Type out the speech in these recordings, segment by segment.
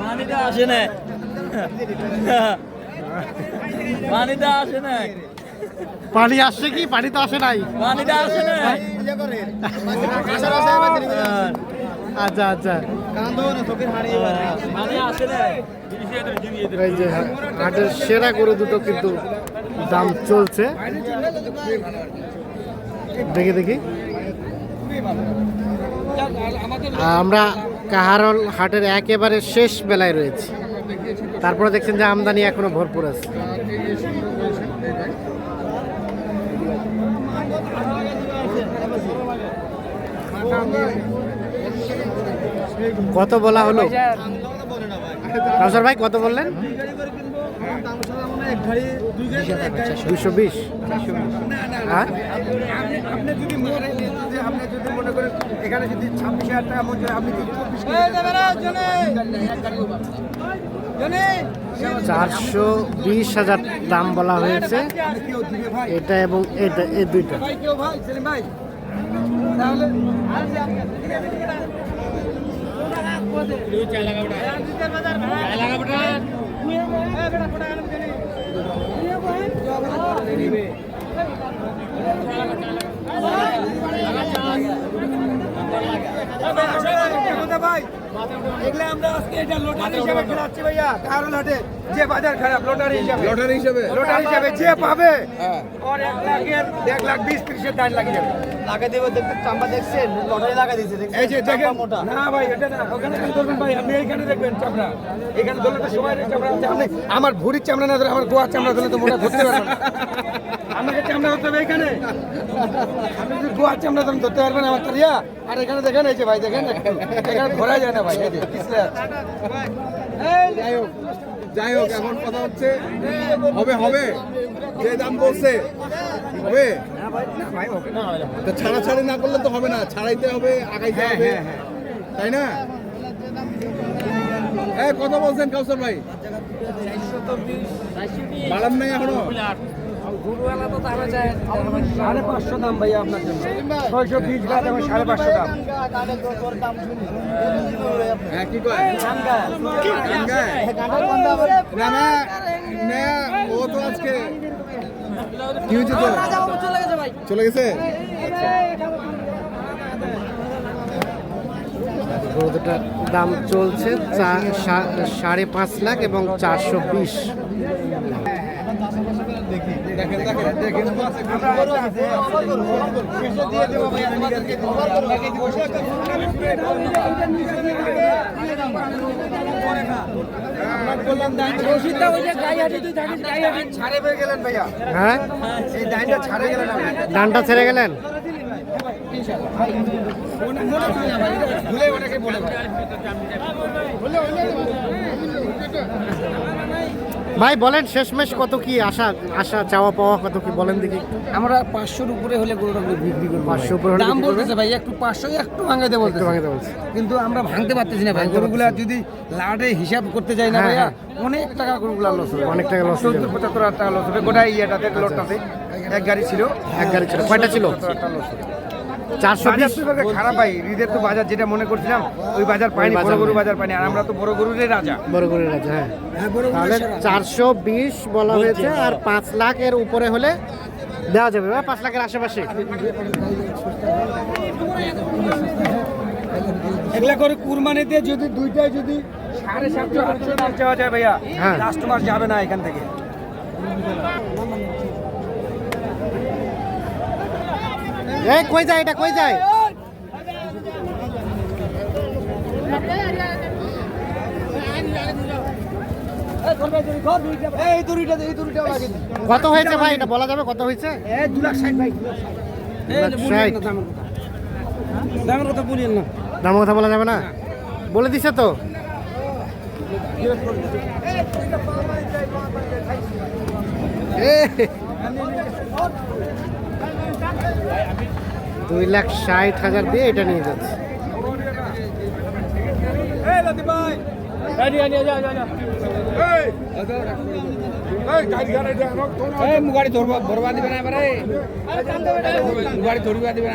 পানিটা আসে না। পানিটা আসে না। পানি আসছে কি? পানি তো আসে নাই। পানিটা আসে না। আচ্ছা আচ্ছা। পানি আসে না। এই যে হাটের সেরা গরু দুটো কিন্তু দাম চলছে। দেখি দেখি। আমরা কাহারল হাটের একেবারে শেষ বেলায় রয়েছে। তারপরে দেখছেন যে আমদানি এখনও ভরপুর আছে। কত বলা হলো? কাউসার ভাই কত বললেন? দুশো বিশ। আপনি যদি মনে আপনি যদি মনে করেন এখানে যদি ছাব্বিশ হাজার টাকা মন আপনি চারশো বিশ হাজার দাম বলা হয়েছে। এটা এবং এটা এই দুইটা। ভাই কেউ ভাই সেলিম ভাই তাহলে ভাই এগুলো আমরা আজকে এটা লোটারি হিসাবে। খেলাচ্ছি ভাইয়া কারণ হাটে যে বাজার খারাপ লোটারি হিসাবে লটারি হিসেবে লোটারি হিসাবে যে পাবে ওর এক লাখের এক লাখ বিশ ত্রিশের দাম লাগিয়ে যাবে। লাগা দেবে দেখতে চাম্বা দেখছেন লটারি লাগা দিয়েছে এই যে দেখেন না ভাই এটা না ওখানে কেন ধরবেন ভাই আপনি এইখানে দেখবেন চামড়া। এখানে ধরলে তো সময় চামড়া আমার ভুড়ির চামড়া না ধরে আমার গোয়ার চামড়া ধরলে তো মোটা ধরতে পারবেন। আমাকে চামড়া ধরতে হবে এখানে আপনি যদি গোয়ার চামড়া ধরেন ধরতে পারবেন আমার তারিয়া আর এখানে দেখেন এই যে ভাই দেখেন। এখানে ধরা যায় না ভাই এই যে পিছলে আছে। যাই হোক যাই হোক এখন কথা হচ্ছে হবে হবে যে দাম বলছে হবে তো ছাড়াছাড়ি না করলে তো হবে না ছাড়াইতে হবে আগাইতে হ্যাঁ, হবে হ্যাঁ, হ্যাঁ। তাই না হ্যাঁ কত বলছেন কাউসার ভাই বাড়ান নাই এখনও সাড়ে পাঁচশো দাম ভাই আপনার জন্য। ছয়শো বিশ গাছ আমার সাড়ে পাঁচশো দাম। হ্যাঁ কি কয়? গাঙ্গায়? না না না ও তো আজকে কি হয়েছে তো চলে গেছে দাম চলছে সাড়ে পাঁচ লাখ এবং চারশো বিশ। ভাইয়া হ্যাঁ ছাড়ে গেলেন ডানটা ভুলে অনেকে বলে ভাই বলেন শেষমেশ কত কি আশা আশা চাওয়া পাওয়া কত কি বলেন দেখি। আমরা পাঁচশোর উপরে হলে গরুটা বিক্রি করব পাঁচশো উপরে দাম বলতেছে ভাই একটু পাঁচশো একটু ভাঙাতে একটু বলতেছে। ভাঙাতে বলছে। কিন্তু আমরা ভাঙতে পারতেছি না ভাই গরুগুলা যদি লাটে হিসাব করতে যাই না হ্যাঁ, ভাইয়া হ্যাঁ। অনেক টাকা গরুগুলা লস হবে। অনেক টাকা লস যাবে। পঁচাত্তর হাজার টাকা লস হবে। গোটা ইয়েটাতে লোডটাতে এক গাড়ি ছিল। এক গাড়ি ছিল। কয়টা ছিল? চারশো বিশ খারাপ ভাই তো বাজার যেটা মনে করছিলাম ওই বাজার পাইনি বড় গরু বাজার পাইনি আর আমরা তো বড় গরুরই রাজা। বড় করে আছে হ্যাঁ তাহলে চারশো বিশ বলা হয়েছে আর পাঁচ লাখের উপরে হলে দেওয়া যাবে পাঁচ লাখের আশেপাশে। এগুলা করে কুরবানিতে যদি দুইটাই যদি সাড়ে সাতশো আটশো চাওয়া যায় ভাইয়া। হ্যাঁ। কাস্টমার যাবে না এখান থেকে। এই কই যায় এটা কই যায়? কত হয়েছে ভাই? এটা বলা যাবে কত হয়েছে। দামের কথা। বলিয়েন না। দাম কথা বলা যাবে না? বলে দিছে তো। এ, দুই লাখ ষাট হাজার দিয়ে এটা নিয়ে যাচ্ছে। এই লাতি ভাই। এই মুগাড়ি ধরবা ধরবা দিবে না এবারে। মুগাড়ি ধরবা দিবে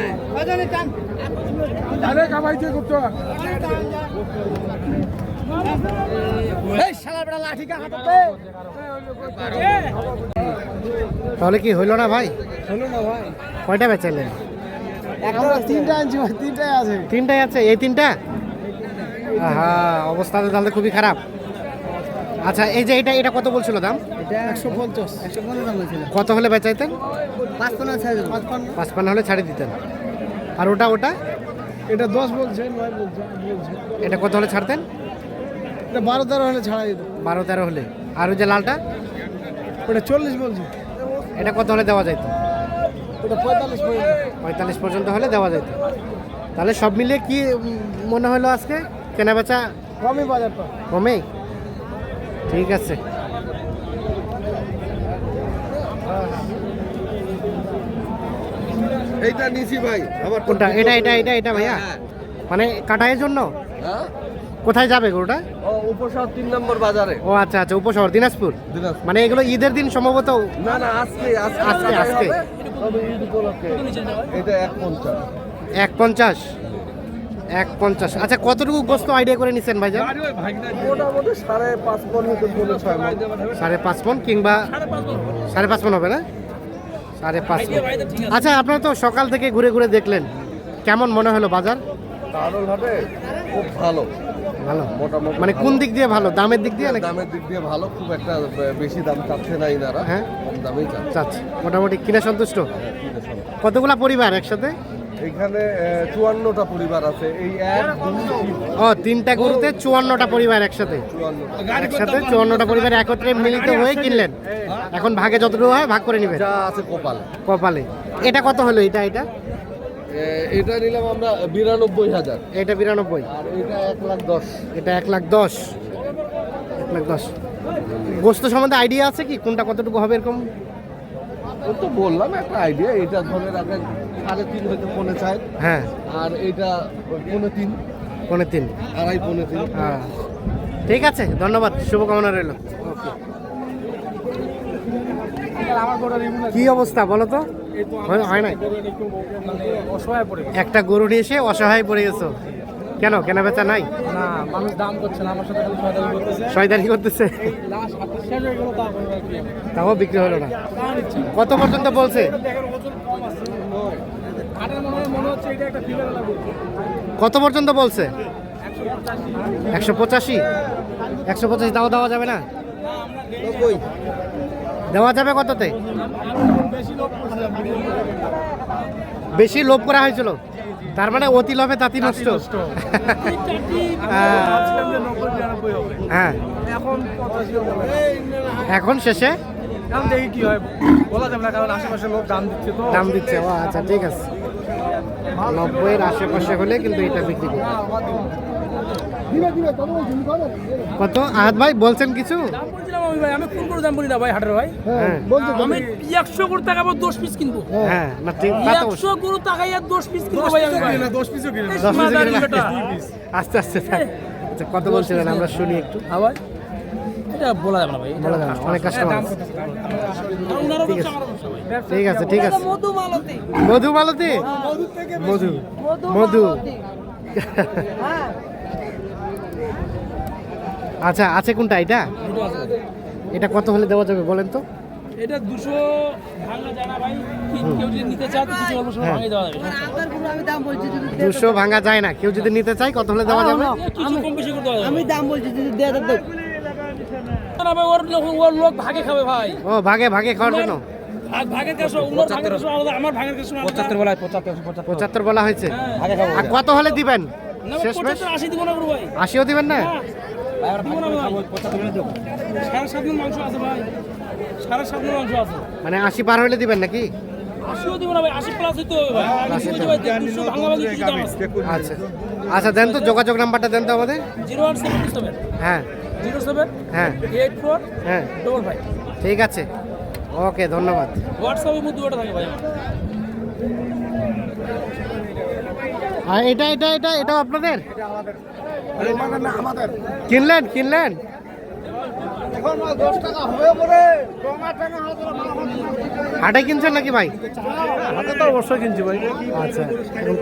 না কামাইতে করতো। তাহলে কি হইল না ভাই? কয়টা বেচাইলেন তিনটা আনছি ভাই তিনটাই আছে। তিনটাই আছে এই তিনটা? হ্যাঁ অবস্থা তো তাহলে খুবই খারাপ। আচ্ছা এই যে এটা এটা কত বলছিল দাম? এটা একশো পঞ্চাশ। একশো পঞ্চাশ দাম কত হলে বেচাইতেন পাঁচপান্ন হলে ছাড়ে দিতেন। আর ওটা ওটা? এটা দশ বলছে। এটা কত হলে ছাড়তেন? বারো তেরো হলে ছাড়া যেত বারো তেরো হলে। আর ওই যে লালটা? ওটা চল্লিশ বলছে। এটা কত হলে দেওয়া যাইতো? ওটা পঁয়তাল্লিশ পর্যন্ত। পঁয়তাল্লিশ পর্যন্ত হলে দেওয়া যেত তাহলে সব মিলিয়ে কি মনে হলো আজকে কেনা বেচা কমই বাজারটা কমে? ঠিক আছে। এইটা নিছি ভাই আমার কোনটা? এটা এটা এটা এটা ভাইয়া? হ্যাঁ। মানে কাটায়ের জন্য? হ্যাঁ? কোথায় যাবে গরুটা? ও উপশহর তিন নম্বর বাজারে। ও আচ্ছা আচ্ছা উপশহর দিনাজপুর? দিনাজপুর। মানে এগুলো ঈদের দিন সম্ভবত না না আজকে আজকে আজকে, এটা এক পঞ্চাশ। এক পঞ্চাশ? এক পঞ্চাশ। আচ্ছা কতটুকু গোস্ত আইডিয়া করে নিছেন ভাইজান? মোটামুটি সাড়ে পাঁচ মন। কিংবা সাড়ে পাঁচ মন হবে না? সাড়ে পাঁচ মন আচ্ছা আপনারা তো সকাল থেকে ঘুরে ঘুরে দেখলেন। কেমন মনে হলো বাজার? খুব ভালো। ভালো? মোটামুটি মানে কোন দিক দিয়ে ভালো? দামের দিক দিয়ে দামের দিক দিয়ে ভালো খুব একটা বেশি দাম চাচ্ছে না ইনারা হ্যাঁ। কম দামেই চাচ্ছে। মোটামুটি কিনে সন্তুষ্ট? কতগুলা পরিবার একসাথে? এইখানে চুয়ান্নটা পরিবার আছে। এই এক ও তিনটা গরুতে চুয়ান্নটা পরিবার একসাথে? একসাথে চুয়ান্নটা পরিবার একত্রে মিলিত হয়ে কিনলেন? এখন ভাগে যতটুকু হয় ভাগ করে নিবেন? যা আছে কপাল। কপালে। এটা কত হলো? এটা এটা? এটা নিলাম আমরা বিরানব্বই হাজার। এটা বিরানব্বই। আর এটা এক লাখ দশ। এটা এক লাখ দশ। এক লাখ দশ। গোস্ত সম্বন্ধে আইডিয়া আছে কি? কোনটা কতটুকু হবে এরকম? ওই তো বললাম একটা আইডিয়া এটা ধরে রাখেন সাড়ে তিন হইতে পৌনে চার। হ্যাঁ। আর এটা পৌনে তিন। পনেরো তিন। আড়াই পৌনে তিন। হ্যাঁ। ঠিক আছে ধন্যবাদ। শুভকামনা রইল। কি অবস্থা বলো তো? হয়- নাই? অসহায় পড়ে একটা গরু নিয়ে এসে অসহায় পড়ে গেছো। কেন? কেনা বেচা নাই? না মানুষ দাম করছে না আমার সাথে সয়দারি করতেছে? তাও বিক্রি হলো না। কত পর্যন্ত বলছে? দেখেন ওজন কম আছে। হাটের মনে হয় মনে হচ্ছে এটা একটা ফিগার লাগবে কত পর্যন্ত বলছে? একশো পঁচাশি। একশো পঁচাশি দাও দেওয়া যাবে না? দেওয়া যাবে কততে? বেশি লোভ করা হয়েছিল। তার মানে অতি লোভে তাঁতি নষ্ট। হ্যাঁ, ভাবছিলাম যে নব্বই বিরানব্বই হবে হ্যাঁ। এখন শেষে? দেখি কি হয়। বলা যাবে না কারণ আশেপাশে লোক দাম দিচ্ছে তো। দাম দিচ্ছে। ও আচ্ছা ঠিক আছে। নব্বইয়ের আশেপাশে হলে কিন্তু এটা বিক্রি করবে। কত? আহাত ভাই বলছেন কিছু? ভাই? আমি কোন করে দাম বলি না ভাই হাটের ভাই। হ্যাঁ। আমি একশো করে টাকাবো দশ পিস কিনবো। হ্যাঁ তো একশো গরু টাকাই আর দশ পিস কিনবো ভাই আমি দশ পিসও। আস্তে আস্তে। আচ্ছা কত বলছিলেন? আমরা শুনি একটু। আবার এটা বলা যাবে না ভাই বলে দেন অনেক কাস্টমার আছে। আর ওনারও ব্যবসা, আমারও ব্যবসা। ভাই। ঠিক আছে ঠিক আছে। মধু মালতী। মধু মালতী? মধু মধু। হ্যাঁ আচ্ছা আছে কোনটা এটা? দুটো আছে। ভাই। এটা কত হলে দেওয়া যাবে বলেন তো? এটা দুশো ভাঙা ভাই। কেউ যদি নিতে চায় তো কিছু অল্প সময় ভাঙিয়ে দেওয়া যাবে। আপনারগুলো আমি দাম বলছি যদি দে- দুশো ভাঙা যায় না। কেউ যদি নিতে চায় কত হলে দেওয়া যাবে? কিছু কম বেশি করে আমি দাম বলছি যদি না ভাই ওর লোক ওর লোক ভাগে খাবে ভাই। ও ভাগে ভাগে খাওয়ার জন্য? পঁচাত্তর বলা হয়েছে। হ্যাঁ। কত হলে দিবেন? আশিও দিবেন না? ভাই সাড়ে সাত মন মাংস আছে ভাই। সাড়ে সাত মন মাংস আছে। মানে আশি পার হলে দিবেন নাকি? আশিও দিব না ভাই আশি প্লাস হইতে হবে ভাই। আচ্ছা। আচ্ছা দেন তো যোগাযোগ নাম্বারটা দেন তো আমাদের। Zero one seven seven. হ্যাঁ। জিরো সেভেন হ্যাঁ। এইট ফোর হ্যাঁ। Double five. ঠিক আছে। ওকে ধন্যবাদ। হোয়াটসঅ্যাপের মধ্যে ওটা থাকে ভাই। আর এটা এটা এটা এটাও আপনাদের? কিনলেন কিনলেন? হাটে কিনছেন নাকি ভাই? হাতে তো অবশ্যই কিনছি ভাই। আচ্ছা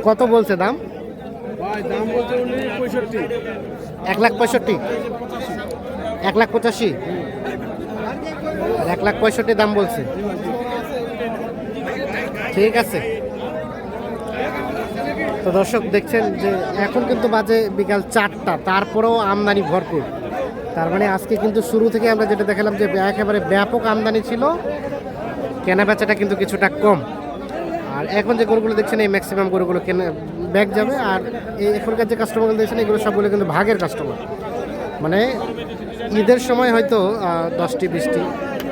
কত বলছে দাম? এক লাখ পঁয়ষট্টি? এক লাখ পঁচাশি? এক লাখ পঁয়ষট্টি দাম বলছে। ঠিক আছে। তো দর্শক দেখছেন যে এখন কিন্তু বাজে বিকাল চারটা তারপরেও আমদানি ভরপুর। তার মানে আজকে কিন্তু শুরু থেকে আমরা যেটা দেখালাম যে একেবারে ব্যাপক আমদানি ছিল, কেনা বেচাটা কিন্তু কিছুটা কম। আর এখন যে গরুগুলো দেখছেন, এই ম্যাক্সিমাম গরুগুলো কেনা ব্যাগ যাবে। আর এই এখনকার যে কাস্টমারগুলো দেখছেন, এগুলো সবগুলো কিন্তু ভাগের কাস্টমার মানে ঈদের সময় হয়তো দশটি, বিশটি,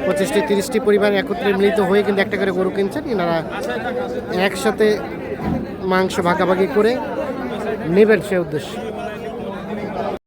পঁচিশটি, তিরিশটি পরিবার একত্রে মিলিত হয়ে কিন্তু একটা করে গরু কিনছেন। এনারা একসাথে মাংস ভাগাভাগি করে নেবেন সে উদ্দেশ্য।